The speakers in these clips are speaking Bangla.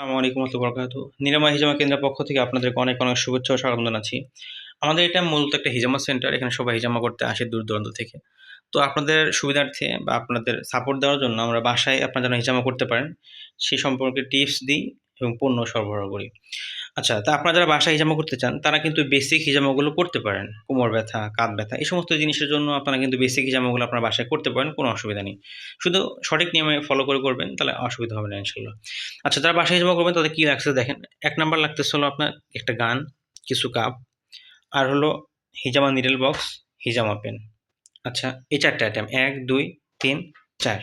আসসালামু আলাইকুম বরকাতু নিরাময় হিজামা কেন্দ্রের পক্ষ থেকে আপনাদেরকে অনেক অনেক শুভেচ্ছা ও স্বাগত জানাচ্ছি। আমাদের এটা মূলত একটা হিজামা সেন্টার, এখানে সবাই হিজামা করতে আসে দূর দূরান্ত থেকে। তো আপনাদের সুবিধার্থে বা আপনাদের সাপোর্ট দেওয়ার জন্য আমরা বাসায় আপনারা যেন হিজামা করতে পারেন। সেই সম্পর্কে টিপস দিই এবং পণ্য সরবরাহ করি। আচ্ছা তা আপনারা যারা বাসায় হিজামা করতে চান, তারা কিন্তু বেসিক হিজামাগুলো করতে পারেন। কোমর ব্যথা, কাঁধ ব্যথা, এই সমস্ত জিনিসের জন্য আপনারা কিন্তু বেসিক হিজামাগুলো আপনার বাসায় করতে পারেন, কোনো অসুবিধা নেই। শুধু সঠিক নিয়মে ফলো করে করবেন, তাহলে অসুবিধা হবে না ইনশাল্লাহ আচ্ছা যারা বাসায় হিজামা করবেন, তাদের কী লাগছে দেখেন, এক নাম্বার লাগতেছে হলো আপনার একটা গান, কিছু কাপ আর হলো হিজামা নিডল বক্স হিজামা পেন আচ্ছা এই চারটে আইটেম এক, দুই, তিন, চার।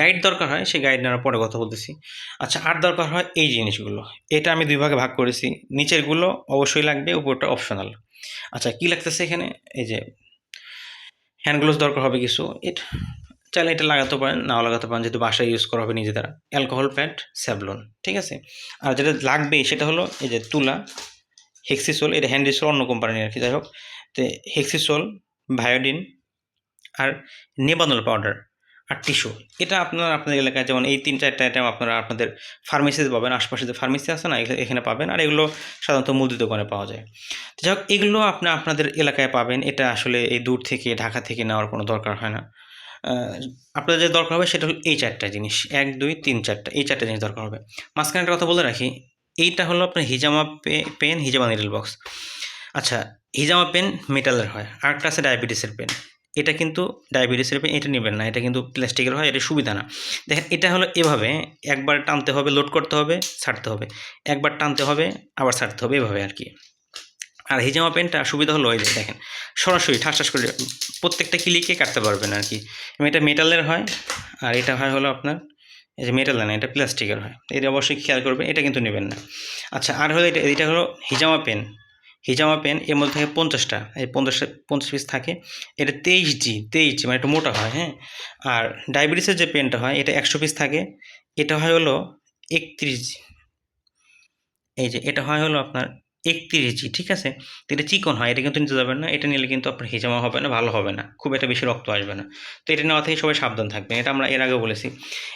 গাইড দরকার হয়, সেই গাইড নেওয়ার পরে কথা বলতেছি। আচ্ছা আর দরকার হয় এই জিনিসগুলো। এটা আমি দুই ভাগে ভাগ করেছি। নিচেরগুলো অবশ্যই লাগবে, উপরটা অপশনাল আচ্ছা কী লাগতেছে এখানে? এই যে হ্যান্ড গ্লোভস দরকার হবে কিছু। এটা চাইলে এটা লাগাতে পারেন, নাও লাগাতে পারেন, যেহেতু বাসায় ইউজ করা হবে নিজে দ্বারা অ্যালকোহল প্যাড স্যাভলন ঠিক আছে? আর যেটা লাগবে সেটা হলো এই যে তুলা হেক্সিসোল এটা হ্যান্ডিসোল অন্য কোম্পানির আর কি, যাই হোক। তো হেক্সিসোল ভায়োডিন আর নেবানল পাউডার আর টিস্যু এটা আপনার, আপনাদের এলাকায় যেমন এই তিন চারটা আইটেম আপনারা আপনাদের ফার্মেসিতে পাবেন, আশপাশে যে ফার্মেসি আছে না এখানে- পাবেন। আর এগুলো সাধারণত মুদি দোকানে পাওয়া যায়। তো যাই হোক, এগুলো আপনি, আপনাদের এলাকায় পাবেন। এটা আসলে এই দূর থেকে, ঢাকা থেকে নেওয়ার কোনো দরকার হয় না। আপনাদের যে দরকার হবে সেটা হলো এই চারটা জিনিস। এক, দুই, তিন, চারটা। এই চারটা জিনিস দরকার হবে। মাঝখানে একটা কথা বলে রাখি, এইটা হলো আপনার হিজামা পেন হিজামা নিডল বক্স আচ্ছা হিজামা পেন মেটালের হয়। আরেকটা আছে ডায়াবেটিসের পেন এটা কিন্তু ডায়াবেটিসের এটা নেবেন না, এটা কিন্তু প্লাস্টিকের হয়, এটা সুবিধা না। দেখেন, এটা হলো এভাবে, একবার টানতে হবে লোড করতে হবে, ছাড়তে হবে। একবার টানতে হবে, আবার ছাড়তে হবে, এভাবে আর কি। আর হিজামা পেনটা, সুবিধা হলো ওই যে, দেখেন, সরাসরি ঠাস ঠাস করে, প্রত্যেকটা ক্লিকে কাটতে পারবেন আর কি। এবং এটা মেটালের হয়, আর এটা হয় হলো আপনার, এই যে মেটাল না, এটা প্লাস্টিকের হয়। এটা অবশ্যই খেয়াল করবেন, এটা কিন্তু নেবেন না। আচ্ছা আর হলো এটা এটা হলো হিজামা পেন। হিজামা পেন এর মধ্যে থাকে পঞ্চাশটা। এই পঞ্চাশটা পঞ্চাশ পিস থাকে। এটা তেইশ জি তেইশ জি মানে একটু মোটা হয় হ্যাঁ? আর ডায়াবেটিসের যে পেনটা হয়, এটা একশো পিস থাকে। এটা হয় হলো একত্রিশ জি। এই যে, এটা হয় হলো আপনার একত্রিশ ঠিক আছে? এটা চিকন হয়, এটা কিন্তু নিতে যাবেন না, এটা নিলে কিন্তু আপনার হিজামা হবে না, ভালো হবে না, খুব একটা বেশি রক্ত আসবে না। তো এটা নেওয়া থেকে সবাই সাবধান থাকবেন, এটা আমরা এর আগে বলেছি।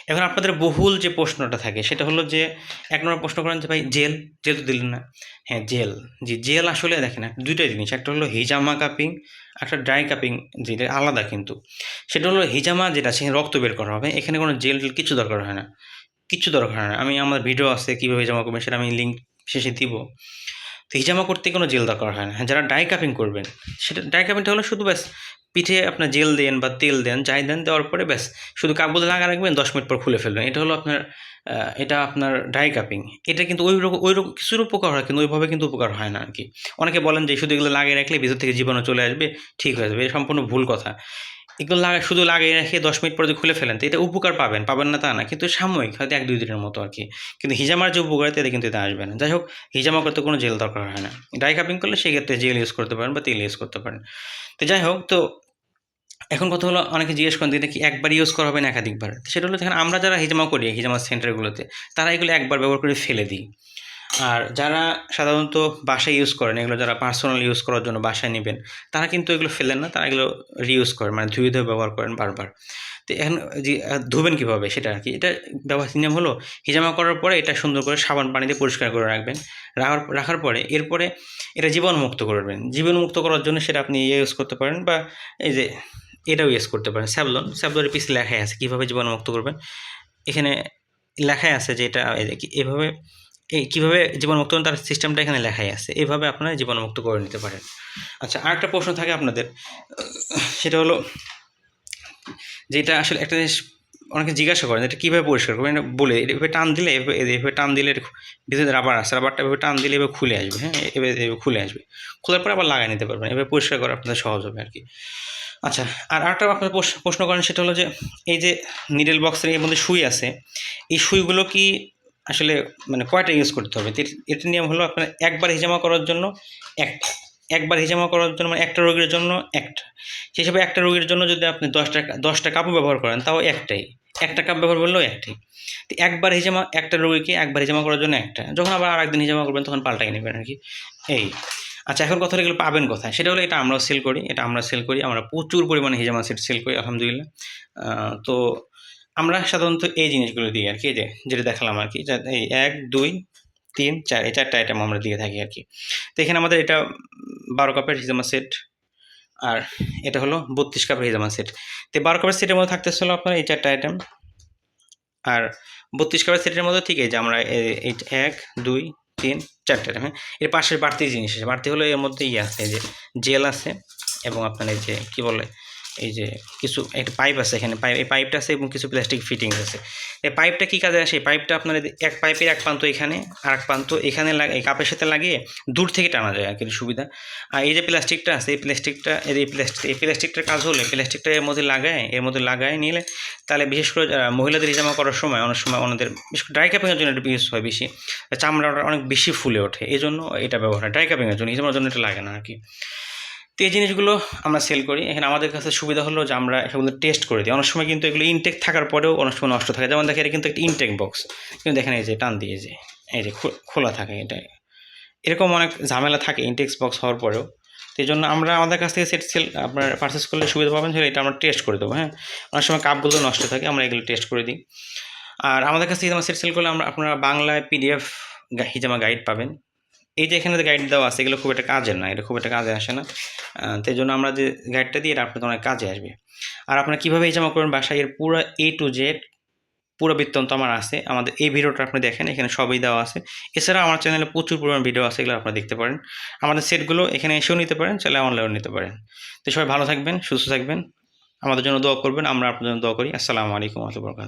এখন আপনাদের বহুল যে প্রশ্নটা থাকে, সেটা হলো যে, এক নম্বর প্রশ্ন করেন যে, ভাই, জেল? জেল তো দিলেন না। হ্যাঁ জেল। জি, জেল আসলে দেখেন, দুইটা জিনিস, একটা হলো হিজামা কাপিং একটা ড্রাই কাপিং, যেটা আলাদা কিন্তু। সেটা হলো হিজামা যেটা, সেখানে রক্ত বের করা হবে, এখানে কোনো জেল টেল কিছু দরকার হয় না। কিচ্ছু দরকার হয় না। আমি, আমার ভিডিও আছে কীভাবে হিজামা করবেন সেটা আমি লিঙ্ক শেষে দিব। তো হিজামা করতে কোনো জেল দরকার হয় না। হ্যাঁ, যারা ডাই কাপিং করবেন সেটা ডাই কাপিংটা হলো শুধু ব্যাস পিঠে আপনার জেল দেন বা তেল দেন যাই দেন দেওয়ার পরে ব্যাস শুধু কাপড় লাগা রাখবেন দশ মিনিট পর খুলে ফেলবেন। এটা হলো আপনার এটা আপনার ড্রাই কাপিং এটা কিন্তু ওই রকম ওই রকম কিছুর উপকার হয় কিন্তু ওইভাবে কিন্তু উপকার হয় না আর কি অনেকে বলেন যে শুধু এগুলো লাগিয়ে রাখলে ভিতর থেকে জীবাণু চলে আসবে ঠিক হয়ে যাবে। এটা সম্পূর্ণ ভুল কথা। এগুলো লাগা শুধু লাগিয়ে রেখে দশ মিনিট পরে খুলে ফেলেন, তো এটা উপকার পাবেন। পাবেন না তা না, কিন্তু সাময়িক, হয়তো এক দুই দিনের মতো আর কি। কিন্তু হিজামার যে উপকার, এতে কিন্তু এটা আসবে না। যাই হোক, হিজামা করতে কোনো জেল দরকার হয় না। ড্রাই কাপিং করলে সেক্ষেত্রে জেল ইউজ করতে পারেন বা তেল ইউজ করতে পারেন। তো যাই হোক, তো এখন কথা হলো, অনেকে জিজ্ঞেস করেন এটা কি একবার ইউজ করা হবে না একাধিকবার? সেটা হলো, দেখেন আমরা যারা হিজামা করি, হিজামা সেন্টারগুলোতে তারা এগুলো একবার ব্যবহার করে ফেলে দিই। আর যারা সাধারণত বাসায় ইউজ করেন, এগুলো যারা পার্সোনাল ইউজ করার জন্য বাসায় নেবেন, তারা কিন্তু এগুলো ফেলেন না, তারা এগুলো রিইউজ করেন মানে ধুয়ে ধুয়ে ব্যবহার করেন বারবার। তো এখন যে ধুবেন কীভাবে সেটা আর কি এটা ব্যবহার নিয়ম হলো, হিজামা করার পরে এটা সুন্দর করে সাবান পানিতে পরিষ্কার করে রাখবেন, রাখার রাখার পরে এরপরে এটা জীবাণুমুক্ত করবেন জীবাণুমুক্ত করার জন্য সেটা আপনি ইয়ে ইউজ করতে পারেন বা এই যে, এটাও ইউজ করতে পারেন, স্যাবলন। স্যাবলনের পিস লেখাই আছে কীভাবে জীবাণুমুক্ত করবেন। এখানে লেখাই আছে যে এটা এভাবে এই কীভাবে জীবাণুমুক্ত করবেন তার সিস্টেমটা এখানে লেখাই আছে। এভাবে আপনারা জীবনমুক্ত করে নিতে পারেন। আচ্ছা আরেকটা প্রশ্ন থাকে আপনাদের। সেটা হলো, যেটা আসলে একটা জিনিস অনেকে জিজ্ঞাসা করেন, এটা কীভাবে পরিষ্কার করবেন? এটা বলে এভাবে টান দিলে, এভাবে টান দিলে ভিতরে রাবার আছে রাবারটা এভাবে টান দিলে এভাবে খুলে আসবে হ্যাঁ? এভাবে খুলে আসবে। খোলার পরে আবার লাগাই নিতে পারবেন। এভাবে পরিষ্কার করা আপনাদের সহজ হবে আর কি আচ্ছা আর আরেকটা আপনার প্রশ্ন করেন, সেটা হলো যে, এই যে নিডল বক্সের এর মধ্যে সুই আছে, এই সুইগুলো কি আসলে মানে কয়টা ইউজ করতে হবে? এটার নিয়ম হলো আপনার একবার হিজামা করার জন্য একটা, একবার হিজামা করার জন্য মানে একটা রোগীর জন্য একটা। সেই হিসাবে একটা রোগীর জন্য যদি আপনি দশটা দশটা কাপও ব্যবহার করেন, তাও একটাই। একটা কাপ ব্যবহার করলেও একটাই। তো একবার হিজামা, একটা রোগীকে একবার হিজামা করার জন্য একটা। যখন আবার আর একদিন হিজামা করবেন, তখন পাল্টাই নেবেন আর কি। এই। আচ্ছা এখন কথা এগুলো পাবেন কোথায়? সেটা হলো এটা আমরাও সেল করি, এটা আমরা সেল করি, আমরা প্রচুর পরিমাণে হিজামা সেট সেল করি, আলহামদুলিল্লাহ। তো আমরা সাধারণত এই জিনিসগুলো দিই আর কি যে যেটা দেখালাম আর কি এই এক, দুই, তিন, চার, এই চারটা আইটেম আমরা দিয়ে থাকি আর কি। তো এখানে আমাদের এটা বারো কাপের হিজামা সেট আর এটা হলো বত্রিশ কাপের হিজামা সেট তো বারো কাপের সেটের মধ্যে থাকতেছে হলো আপনার এই চারটা আইটেম আর বত্রিশ কাপের সেটের মধ্যে ঠিক আছে আমরা এ- এই এক, দুই, তিন, চারটে আইটেম হ্যাঁ? এর পাশের বাড়তি জিনিস আছে, বাড়তি হলো এর মধ্যে ইয়ে আছে যে জেল আছে এবং আপনার এই যে কী বলে এই যে কিছু একটা পাইপ আছে এখানে পাইপ এই পাইপটা আছে এবং কিছু প্লাস্টিক ফিটিংস আছে। এই পাইপটা কী কাজে আসে? এই পাইপটা আপনার এক পাইপের এক প্রান্ত এখানে, আর এক প্রান্ত এখানে লাগে, এই কাপের সাথে লাগিয়ে দূর থেকে টানা যায় আর কি, সুবিধা। আর এই যে প্লাস্টিকটা আছে, এই প্লাস্টিকটা এই প্লাস্টিক এই প্লাস্টিকটার কাজ হলে প্লাস্টিকটা এর মধ্যে লাগায়, এর মধ্যে লাগায় নিলে তাহলে বিশেষ করে মহিলাদের জামা করার সময়, অনেক সময় ওনাদের, বিশেষ করে ড্রাই কাপিংয়ের জন্য এটা ইউজ হয় বেশি। চামড়াটা অনেক বেশি ফুলে ওঠে এই জন্য এটা ব্যবহার হয়। ড্রাই কাপিংয়ের জন্য হিজামার জন্য এটা লাগে না আর কি। তো এই জিনিসগুলো আমরা সেল করি। এখানে আমাদের কাছে সুবিধা হলো যে আমরা সেগুলো টেস্ট করে। দিই অনেক সময় কিন্তু এগুলো ইনটেক থাকার পরেও অনেক সময় নষ্ট থাকে। যেমন দেখেন, এটা কিন্তু একটা ইনটেক বক্স কিন্তু দেখেন, এই যে টান দিয়ে যে, এই যে খোলা থাকে এটা। এরকম অনেক ঝামেলা থাকে ইনটেক্স বক্স হওয়ার পরেও। এই জন্য আমরা আমাদের কাছ থেকে সেট সেল আপনার পারচেস করলে সুবিধা পাবেন, সেটা এটা আমরা টেস্ট করে দেবো হ্যাঁ? অনেক সময় কাপগুলো নষ্ট থাকে, আমরা এগুলো টেস্ট করে দিই। আর আমাদের কাছ থেকে যেমন সেট সেল করলে আমরা আপনারা বাংলায় পিডিএফ হিজামা গাইড পাবেন। এই যে এখানে গাইড দেওয়া আছে এগুলো খুব একটা কাজের না এটা খুব একটা কাজে আসে না। আহ, তো এই জন্য আমরা যে গাইডটা দিই এটা আপনাদের অনেক কাজে আসবে। আর আপনারা কীভাবে হিজামা করবেন বাসায় এর পুরো এ টু জেড পুরো বৃত্তান্ত আমার আছে আমাদের এই ভিডিওটা আপনি দেখেন এখানে সবই দেওয়া আছে। এছাড়া আমার চ্যানেলে প্রচুর পরিমাণ ভিডিও আছে এগুলো আপনারা দেখতে পারেন। আমাদের সেটগুলো এখানে এসেও নিতে পারেন চাইলে অনলাইনেও নিতে পারেন। তো সবাই ভালো থাকবেন সুস্থ থাকবেন। আমাদের জন্য দোয়া করবেন আমরা আপনাদের জন্য দোয়া করি। আসসালামু আলাইকুম রহমতুল্লাহ